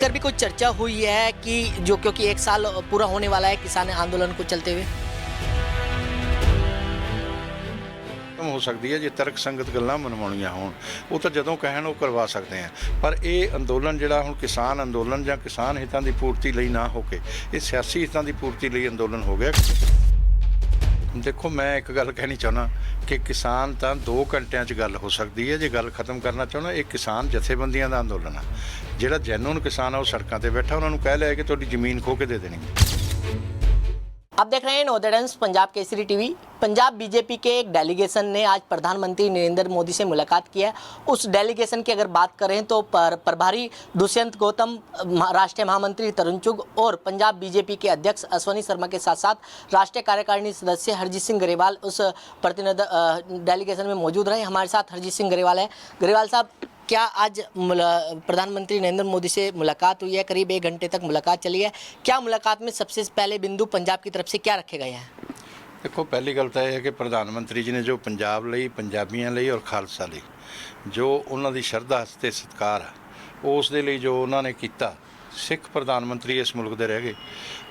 कर भी कुछ चर्चा हुई है कि जो क्योंकि एक साल पूरा होने वाला है किसान आंदोलन को चलते हुए ਖਤਮ ਹੋ ਸਕਦੀ ਹੈ ਜੇ ਤਰਕ ਸੰਗਤ ਗੱਲਾਂ ਮਨਵਾਉਣੀਆਂ ਹੋਣ ਉਹ ਤਾਂ ਜਦੋਂ ਕਹਿਣ ਉਹ ਕਰਵਾ ਸਕਦੇ ਆ ਪਰ ਇਹ ਅੰਦੋਲਨ ਜਿਹੜਾ ਹੁਣ ਕਿਸਾਨ ਅੰਦੋਲਨ ਜਾਂ ਕਿਸਾਨ ਹਿੱਤਾਂ ਦੀ ਪੂਰਤੀ ਲਈ ਨਾ ਹੋ ਕੇ ਇਹ ਸਿਆਸੀ ਹਿੱਤਾਂ ਦੀ ਪੂਰਤੀ ਲਈ ਅੰਦੋਲਨ ਹੋ ਗਿਆ ਦੇਖੋ ਮੈਂ ਇੱਕ ਗੱਲ ਕਹਿਣੀ ਚਾਹੁੰਦਾ ਕਿ ਕਿਸਾਨ ਤਾਂ 2 ਘੰਟਿਆਂ 'ਚ ਗੱਲ ਹੋ ਸਕਦੀ ਹੈ ਜੇ ਗੱਲ ਖਤਮ ਕਰਨਾ ਚਾਹੁੰਦਾ ਇਹ ਕਿਸਾਨ ਜਥੇਬੰਦੀਆਂ ਦਾ ਅੰਦੋਲਨ ਆ ਜਿਹੜਾ ਜੈਨੂਨ ਕਿਸਾਨ ਆ ਉਹ ਸੜਕਾਂ ਤੇ ਬੈਠਾ ਉਹਨਾਂ ਨੂੰ ਕਹਿ ਲਿਆ ਕਿ ਤੁਹਾਡੀ ਜ਼ਮੀਨ ਖੋ ਕੇ ਦੇ ਦੇਣੀ आप देख रहे हैं नोदेडेंस पंजाब केसरी टीवी पंजाब बीजेपी के एक डेलीगेशन ने आज प्रधानमंत्री नरेंद्र मोदी से मुलाकात की है उस डेलीगेशन की अगर बात करें तो पर प्रभारी दुष्यंत गौतम महा- राष्ट्रीय महामंत्री तरुण चुग और पंजाब बीजेपी के अध्यक्ष अश्वनी शर्मा के साथ साथ राष्ट्रीय कार्यकारिणी सदस्य हरजीत सिंह गरेवाल उस प्रतिनिधि अ, डेलीगेशन में मौजूद रहे हमारे साथ हरजीत सिंह गरेवाल है गरेवाल साहब क्या आज मुला- प्रधानमंत्री नरेंद्र मोदी से मुलाकात हुई है करीब एक घंटे तक मुलाकात चली है क्या मुलाकात में सबसे पहले बिंदु पंजाब की तरफ से क्या रखे गए हैं ਦੇਖੋ ਪਹਿਲੀ ਗੱਲ ਤਾਂ ਇਹ ਹੈ ਕਿ ਪ੍ਰਧਾਨ ਮੰਤਰੀ ਜੀ ਨੇ ਜੋ ਪੰਜਾਬ ਲਈ ਪੰਜਾਬੀਆਂ ਲਈ ਔਰ ਖਾਲਸਾ ਲਈ ਜੋ ਉਹਨਾਂ ਦੀ ਸ਼ਰਧਾ ਤੇ ਸਤਿਕਾਰ ਆ ਉਸ ਦੇ ਲਈ ਜੋ ਉਹਨਾਂ ਨੇ ਕੀਤਾ ਸਿੱਖ ਪ੍ਰਧਾਨ ਮੰਤਰੀ ਇਸ ਮੁਲਕ ਦੇ ਰਹਿ ਗਏ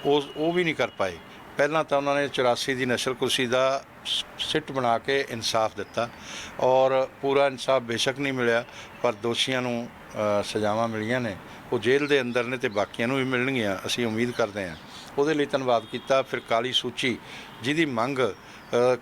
ਉਸ ਉਹ ਵੀ ਨਹੀਂ ਕਰ ਪਾਏ ਪਹਿਲਾਂ ਤਾਂ ਉਹਨਾਂ ਨੇ 84 ਦੀ ਨਸਲ ਕੁਰਸੀ ਦਾ ਸ- ਸਿੱਟ ਬਣਾ ਕੇ ਇਨਸਾਫ ਦਿੱਤਾ ਔਰ ਪੂਰਾ ਇਨਸਾਫ ਬੇਸ਼ੱਕ ਨਹੀਂ ਮਿਲਿਆ, ਪਰ ਦੋਸ਼ੀਆਂ ਨੂੰ ਸਜ਼ਾਵਾਂ ਮਿਲੀਆਂ ਨੇ। ਉਹ ਜੇਲ੍ਹ ਦੇ ਅੰਦਰ ਨੇ ਤੇ ਬਾਕੀਆਂ ਨੂੰ ਵੀ ਮਿਲਣਗੀਆਂ, ਅਸੀਂ ਉਮੀਦ ਕਰਦੇ ਹਾਂ। ਉਹਦੇ ਲਈ ਧੰਨਵਾਦ ਕੀਤਾ। ਫਿਰ ਕਾਲੀ ਸੂਚੀ ਜਿਹਦੀ ਮੰਗ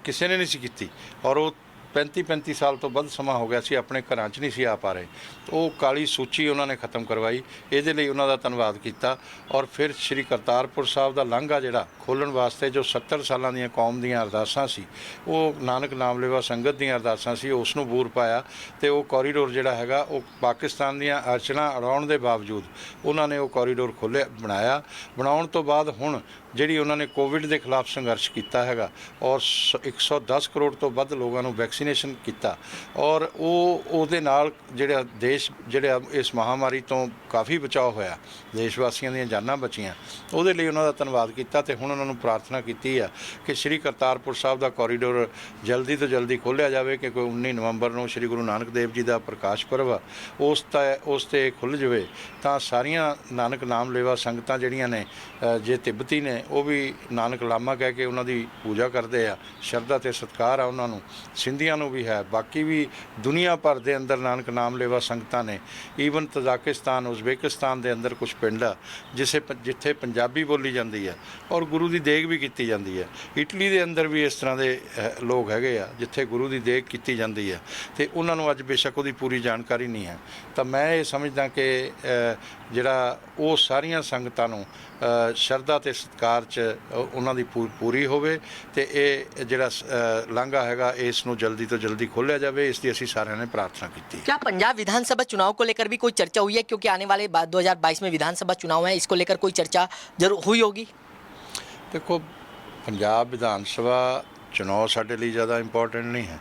ਕਿਸੇ ਨੇ ਨਹੀਂ ਸੀ ਕੀਤੀ ਔਰ ਉਹ 35 35 ਸਾਲ ਤੋਂ ਵੱਧ ਸਮਾਂ ਹੋ ਗਿਆ ਸੀ, ਆਪਣੇ ਘਰਾਂ 'ਚ ਨਹੀਂ ਸੀ ਆ ਪਾ ਰਹੇ। ਉਹ ਕਾਲੀ ਸੂਚੀ ਉਹਨਾਂ ਨੇ ਖਤਮ ਕਰਵਾਈ। ਇਹਦੇ ਲਈ ਉਹਨਾਂ ਦਾ ਧੰਨਵਾਦ ਕੀਤਾ ਔਰ ਫਿਰ ਸ੍ਰੀ ਕਰਤਾਰਪੁਰ ਸਾਹਿਬ ਦਾ ਲਾਂਘਾ ਜਿਹੜਾ ਖੋਲਣ ਵਾਸਤੇ ਜੋ 70 ਸਾਲਾਂ ਦੀਆਂ ਕੌਮ ਦੀਆਂ ਅਰਦਾਸਾਂ ਸੀ, ਉਹ ਨਾਨਕ ਨਾਮਲੇਵਾ ਸੰਗਤ ਦੀਆਂ ਅਰਦਾਸਾਂ ਸੀ, ਉਸ ਨੂੰ ਬੂਰ ਪਾਇਆ ਤੇ ਉਹ ਕੋਰੀਡੋਰ ਜਿਹੜਾ ਹੈਗਾ, ਉਹ ਪਾਕਿਸਤਾਨ ਦੀਆਂ ਅਰਚਨਾ ਅੜਾਉਣ ਦੇ ਬਾਵਜੂਦ ਉਹਨਾਂ ਨੇ ਉਹ ਕੋਰੀਡੋਰ ਖੋਲ੍ਹਿਆ, ਬਣਾਇਆ। ਬਣਾਉਣ ਤੋਂ ਬਾਅਦ ਹੁਣ ਜਿਹੜੀ ਉਹਨਾਂ ਨੇ ਕੋਵਿਡ ਦੇ ਖਿਲਾਫ ਸੰਘਰਸ਼ ਕੀਤਾ ਹੈਗਾ ਔਰ ਸ- 110 ਕਰੋੜ ਤੋਂ ਵੱਧ ਲੋਕਾਂ ਨੂੰ ਵੈਕਸੀਨੇਸ਼ਨ ਕੀਤਾ ਔਰ ਉਹ ਉਹਦੇ ਨਾਲ ਜਿਹੜਾ ਦੇਸ਼, ਜਿਹੜਾ ਇਸ ਮਹਾਮਾਰੀ ਤੋਂ ਕਾਫੀ ਬਚਾਅ ਹੋਇਆ ਦੇਸ਼ ਵਾਸੀਆਂ ਦੀਆਂ ਜਾਨਾਂ ਬਚੀਆਂ, ਉਹਦੇ ਲਈ ਉਹਨਾਂ ਦਾ ਧੰਨਵਾਦ ਕੀਤਾ ਤੇ ਹੁਣ ਉਹਨਾਂ ਨੂੰ ਪ੍ਰਾਰਥਨਾ ਕੀਤੀ ਆ ਕਿ ਸ੍ਰੀ ਕਰਤਾਰਪੁਰ ਸਾਹਿਬ ਦਾ ਕੋਰੀਡੋਰ ਜਲਦੀ ਤੋਂ ਜਲਦੀ ਖੋਲ੍ਹਿਆ ਜਾਵੇ ਕਿ ਕੋਈ 19 ਨਵੰਬਰ ਨੂੰ ਸ੍ਰੀ ਗੁਰੂ ਨਾਨਕ ਦੇਵ ਜੀ ਦਾ ਪ੍ਰਕਾਸ਼ ਪਰਵ ਉਸ ਤਾਂ, ਉਸ ਤੇ ਖੁੱਲ੍ਹ ਜਾਵੇ, ਤਾਂ ਸਾਰੀਆਂ ਨਾਨਕ ਨਾਮ ਲੇਵਾ ਸੰਗਤਾਂ ਜਿਹੜੀਆਂ ਨੇ ਜੇ ਤਿੱਬਤੀ ਨੇ ਉਹ ਵੀ ਨਾਨਕ ਲਾਮਾ ਕਹਿ ਕੇ ਉਹਨਾਂ ਦੀ ਪੂਜਾ ਕਰਦੇ ਆ ਸ਼ਰਧਾ ਤੇ ਸਤਿਕਾਰ ਆ ਉਹਨਾਂ ਨੂੰ ਸਿੰਧੀਆਂ ਨੂੰ ਵੀ ਹੈ ਬਾਕੀ ਵੀ ਦੁਨੀਆ ਭਰ ਦੇ ਅੰਦਰ ਨਾਨਕ ਨਾਮ ਲੇਵਾ ਸੰਗਤਾਂ ਨੇ ਈਵਨ ਤਜ਼ਾਕਿਸਤਾਨ ਉਜ਼ਬੇਕਿਸਤਾਨ ਦੇ ਅੰਦਰ ਕੁਝ ਪਿੰਡ ਆ ਜਿਸੇ ਜਿੱਥੇ ਪੰਜਾਬੀ ਬੋਲੀ ਜਾਂਦੀ ਹੈ ਔਰ ਗੁਰੂ ਦੀ ਦੇਗ ਵੀ ਕੀਤੀ ਜਾਂਦੀ ਹੈ ਇਟਲੀ ਦੇ ਅੰਦਰ ਵੀ ਇਸ ਤਰ੍ਹਾਂ ਦੇ ਅ, ਲੋਕ ਹੈਗੇ ਆ ਜਿੱਥੇ ਗੁਰੂ ਦੀ ਦੇਗ ਕੀਤੀ ਜਾਂਦੀ ਹੈ ਤੇ ਉਹਨਾਂ ਨੂੰ ਅੱਜ ਬੇਸ਼ੱਕ ਉਹਦੀ ਪੂਰੀ ਜਾਣਕਾਰੀ ਨਹੀਂ ਹੈ ਤਾਂ ਮੈਂ ਇਹ ਸਮਝਦਾ ਕਿ ਜਿਹੜਾ ਉਹ ਸਾਰੀਆਂ ਸੰਗਤਾਂ ਨੂੰ ਸ਼ਰਧਾ ਤੇ ਸਤਿਕਾਰ ਚ ਅ, ਉਹਨਾਂ ਦੀ ਪੂ- ਪੂਰੀ ਹੋਵੇ ਤੇ ਇਹ ਜਿਹੜਾ ਸ- ਅ, ਲਾਂਘਾ ਹੈਗਾ ਇਸ ਨੂੰ ਜਲਦੀ ਤੋਂ ਜਲਦੀ ਖੋਲ੍ਹਿਆ ਜਾਵੇ ਇਸ ਦੀ ਅਸੀਂ ਸਾਰਿਆਂ ਨੇ ਪ੍ਰਾਰਥਨਾ ਕੀਤੀ क्या पंजाब विधानसभा चुनाव को लेकर भी कोई चर्चा हुई है क्योंकि आने वाले दो हजार बाईस में विधानसभा चुनाव है इसको लेकर कोई चर्चा जरूर हुई होगी ਦੇਖੋ ਪੰਜਾਬ ਵਿਧਾਨ ਸਭਾ ਚੁਣਾਵ ਸਾਡੇ ਲਈ ਜ਼ਿਆਦਾ ਇੰਪੋਰਟੈਂਟ ਨਹੀਂ ਹੈ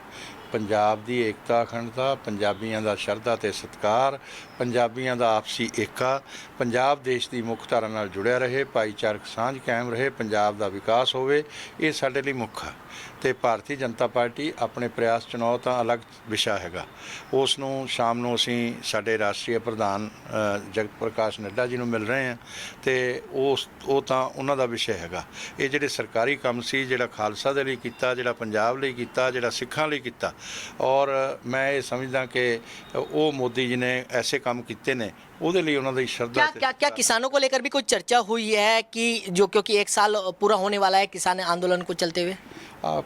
ਪੰਜਾਬ ਦੀ ਏਕਤਾ, ਅਖੰਡਤਾ, ਪੰਜਾਬੀਆਂ ਦਾ ਸ਼ਰਧਾ ਤੇ ਸਤਿਕਾਰ, ਪੰਜਾਬੀਆਂ ਦਾ ਆਪਸੀ ਏਕਾ, ਪੰਜਾਬ ਦੇਸ਼ ਦੀ ਮੁੱਖ ਧਾਰਾ ਨਾਲ ਜੁੜਿਆ ਰਹੇ, ਭਾਈਚਾਰਕ ਸਾਂਝ ਕਾਇਮ ਰਹੇ, ਪੰਜਾਬ ਦਾ ਵਿਕਾਸ ਹੋਵੇ, ਇਹ ਸਾਡੇ ਲਈ ਮੁੱਖ ਹੈ ਤੇ ਭਾਰਤੀ ਜਨਤਾ ਪਾਰਟੀ ਆਪਣੇ ਪ੍ਰਯਾਸ ਚੁਣਾਵ ਤਾਂ ਅਲੱਗ ਵਿਸ਼ਾ ਹੈਗਾ। ਉਸ ਨੂੰ ਸ਼ਾਮ ਨੂੰ ਅਸੀਂ ਸਾਡੇ ਰਾਸ਼ਟਰੀ ਪ੍ਰਧਾਨ ਜਗਤ ਪ੍ਰਕਾਸ਼ ਨੱਡਾ ਜੀ ਨੂੰ ਮਿਲ ਰਹੇ ਹਾਂ ਤੇ ਉਸ, ਉਹ ਤਾਂ ਉਹਨਾਂ ਦਾ ਵਿਸ਼ਾ ਹੈਗਾ। ਇਹ ਜਿਹੜੇ ਸਰਕਾਰੀ ਕੰਮ ਸੀ, ਜਿਹੜਾ ਖਾਲਸਾ ਦੇ ਲਈ ਕੀਤਾ, ਜਿਹੜਾ ਪੰਜਾਬ ਲਈ ਕੀਤਾ, ਜਿਹੜਾ ਸਿੱਖਾਂ ਲਈ ਕੀਤਾ ਔਰ ਮੈਂ ਇਹ ਸਮਝਦਾ ਕਿ ਉਹ ਮੋਦੀ ਜੀ ਨੇ ਐਸੇ ਕੰਮ ਕੀਤੇ ਨੇ ਉਹਦੇ ਲਈ ਉਹਨਾਂ ਦੀ ਸ਼ਰਧਾ क्या क्या क्या किसानों को लेकर भी कोई चर्चा हुई है कि जो क्योंकि एक साल पूरा होने वाला है किसान आंदोलन को चलते हुए ਆ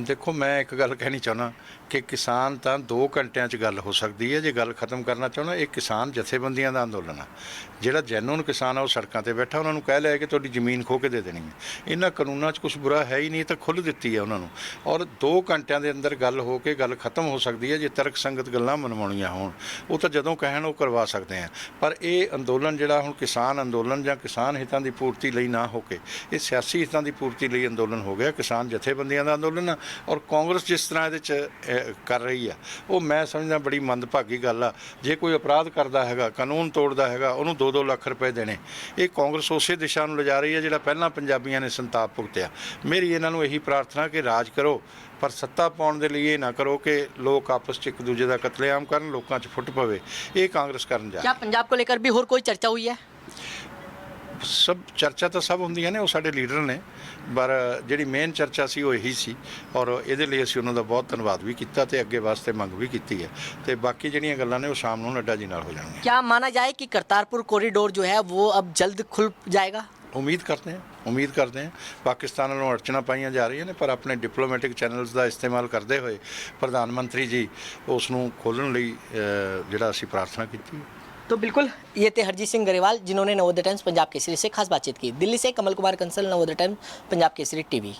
ਦੇਖੋ ਮੈਂ ਇੱਕ ਗੱਲ ਕਹਿਣੀ ਚਾਹੁੰਦਾ ਕਿ ਕਿਸਾਨ ਤਾਂ 2 ਘੰਟਿਆਂ 'ਚ ਗੱਲ ਹੋ ਸਕਦੀ ਹੈ, ਜੇ ਗੱਲ ਖਤਮ ਕਰਨਾ ਚਾਹੁੰਦਾ, ਇਹ ਕਿਸਾਨ ਜਥੇਬੰਦੀਆਂ ਦਾ ਅੰਦੋਲਨ ਆ। ਜਿਹੜਾ ਜੈਨੂਨ ਕਿਸਾਨ ਆ, ਉਹ ਸੜਕਾਂ ਤੇ ਬੈਠਾ, ਉਹਨਾਂ ਨੂੰ ਕਹਿ ਲਿਆ ਕਿ ਤੁਹਾਡੀ ਜ਼ਮੀਨ ਖੋ ਕੇ ਦੇ ਦੇਣੀ ਹੈ। ਇਹਨਾਂ ਕਾਨੂੰਨਾਂ 'ਚ ਕੁਝ ਬੁਰਾ ਹੈ ਹੀ ਨਹੀਂ ਤਾਂ ਖੁੱਲ੍ਹ ਦਿੱਤੀ ਹੈ ਉਹਨਾਂ ਨੂੰ। ਔਰ 2 ਘੰਟਿਆਂ ਦੇ ਅੰਦਰ ਗੱਲ ਹੋ ਕੇ ਗੱਲ ਖਤਮ ਹੋ ਸਕਦੀ ਹੈ, ਜੇ ਤਰਕ ਸੰਗਤ ਗੱਲਾਂ ਮਨਵਾਉਣੀਆਂ ਹੋਣ। ਉਹ ਤਾਂ ਜਦੋਂ ਕਹਿਣ, ਉਹ ਕਰਵਾ ਸਕਦੇ ਆ। ਪਰ ਇਹ ਅੰਦੋਲਨ ਜਿਹੜਾ ਹੁਣ ਕਿਸਾਨ ਅੰਦੋਲਨ ਜਾਂ ਕਿਸਾਨ ਹਿੱਤਾਂ ਦੀ ਪੂਰਤੀ ਲਈ ਨਾ ਹੋ ਕੇ, ਇਹ ਸਿਆਸੀ ਹਿੱਤਾਂ ਦੀ ਪੂਰਤੀ ਲਈ ਅੰਦੋਲਨ ਹੋ ਗਿਆ। ਕਿਸਾਨ ਜਥੇਬੰਦੀਆਂ ਦਾ ਅੰਦੋਲਨ ਆ ਔਰ ਕਾਂਗਰਸ ਜਿਸ ਤਰ੍ਹਾਂ ਇਹਦੇ 'ਚ ਹੈ- ਕਰ ਰਹੀ ਆ ਉਹ ਮੈਂ ਸਮਝਦਾ ਬੜੀ ਮੰਦਭਾਗੀ ਗੱਲ ਆ ਜੇ ਕੋਈ ਅਪਰਾਧ ਕਰਦਾ ਹੈਗਾ ਕਾਨੂੰਨ ਤੋੜਦਾ ਹੈਗਾ ਉਹਨੂੰ 2-2 ਲੱਖ ਰੁਪਏ ਦੇਣੇ ਇਹ ਕਾਂਗਰਸ ਉਸੇ ਦਿਸ਼ਾ ਨੂੰ ਲਿਜਾ ਰਹੀ ਹੈ ਜਿਹੜਾ ਪਹਿਲਾਂ ਪੰਜਾਬੀਆਂ ਨੇ ਸੰਤਾਪ ਭੁਗਤਿਆ ਮੇਰੀ ਇਹਨਾਂ ਨੂੰ ਇਹੀ ਪ੍ਰਾਰਥਨਾ ਕਿ ਰਾਜ ਕਰੋ ਪਰ ਸੱਤਾ ਪਾਉਣ ਦੇ ਲਈ ਇਹ ਨਾ ਕਰੋ ਕਿ ਲੋਕ ਆਪਸ 'ਚ ਇੱਕ ਦੂਜੇ ਦਾ ਕਤਲੇਆਮ ਕਰਨ ਲੋਕਾਂ 'ਚ ਫੁੱਟ ਪਵੇ ਇਹ ਕਾਂਗਰਸ ਕਰਨ ਜਾ क्या पंजाब को लेकर भी और कोई चर्चा हुई है ਸਭ ਚਰਚਾ ਤਾਂ ਸਭ ਹੁੰਦੀਆਂ ਨੇ ਉਹ ਸਾਡੇ ਲੀਡਰ ਨੇ ਪਰ ਜਿਹੜੀ ਮੇਨ ਚਰਚਾ ਸੀ ਉਹ ਇਹੀ ਸੀ ਔਰ ਇਹਦੇ ਲਈ ਅਸੀਂ ਉਹਨਾਂ ਦਾ ਬਹੁਤ ਧੰਨਵਾਦ ਵੀ ਕੀਤਾ ਤੇ ਅੱਗੇ ਵਾਸਤੇ ਮੰਗ ਵੀ ਕੀਤੀ ਹੈ ਤੇ ਬਾਕੀ ਜਿਹੜੀਆਂ ਗੱਲਾਂ ਨੇ ਉਹ ਸ਼ਾਮ ਨੂੰ ਨੱਡਾ ਜੀ ਨਾਲ ਹੋ ਜਾਣਗੀਆਂ क्या माना जाए कि करतारपुर कॉरिडोर जो है वो अब जल्द खुल जाएगा ਉਮੀਦ ਕਰਦੇ ਹਾਂ ਉਮੀਦ ਕਰਦੇ ਹਾਂ ਪਾਕਿਸਤਾਨ ਵੱਲੋਂ ਅੜਚਣਾ ਪਾਈਆਂ ਜਾ ਰਹੀਆਂ ਨੇ ਪਰ ਆਪਣੇ ਡਿਪਲੋਮੈਟਿਕ ਚੈਨਲਸ ਦਾ ਇਸਤੇਮਾਲ ਕਰਦੇ ਹੋਏ ਪ੍ਰਧਾਨ ਮੰਤਰੀ ਜੀ ਉਸ ਨੂੰ ਖੋਲ੍ਹਣ ਲਈ ਅ, ਜਿਹੜਾ ਅਸੀਂ ਪ੍ਰਾਰਥਨਾ ਕੀਤੀ ਹੈ तो बिल्कुल ये थे हरजीत सिंह गरेवाल जिन्होंने नवोदय टाइम्स पंजाब केसरी से खास बातचीत की दिल्ली से कमल कुमार कंसल नवोदय टाइम्स पंजाब केसरी टीवी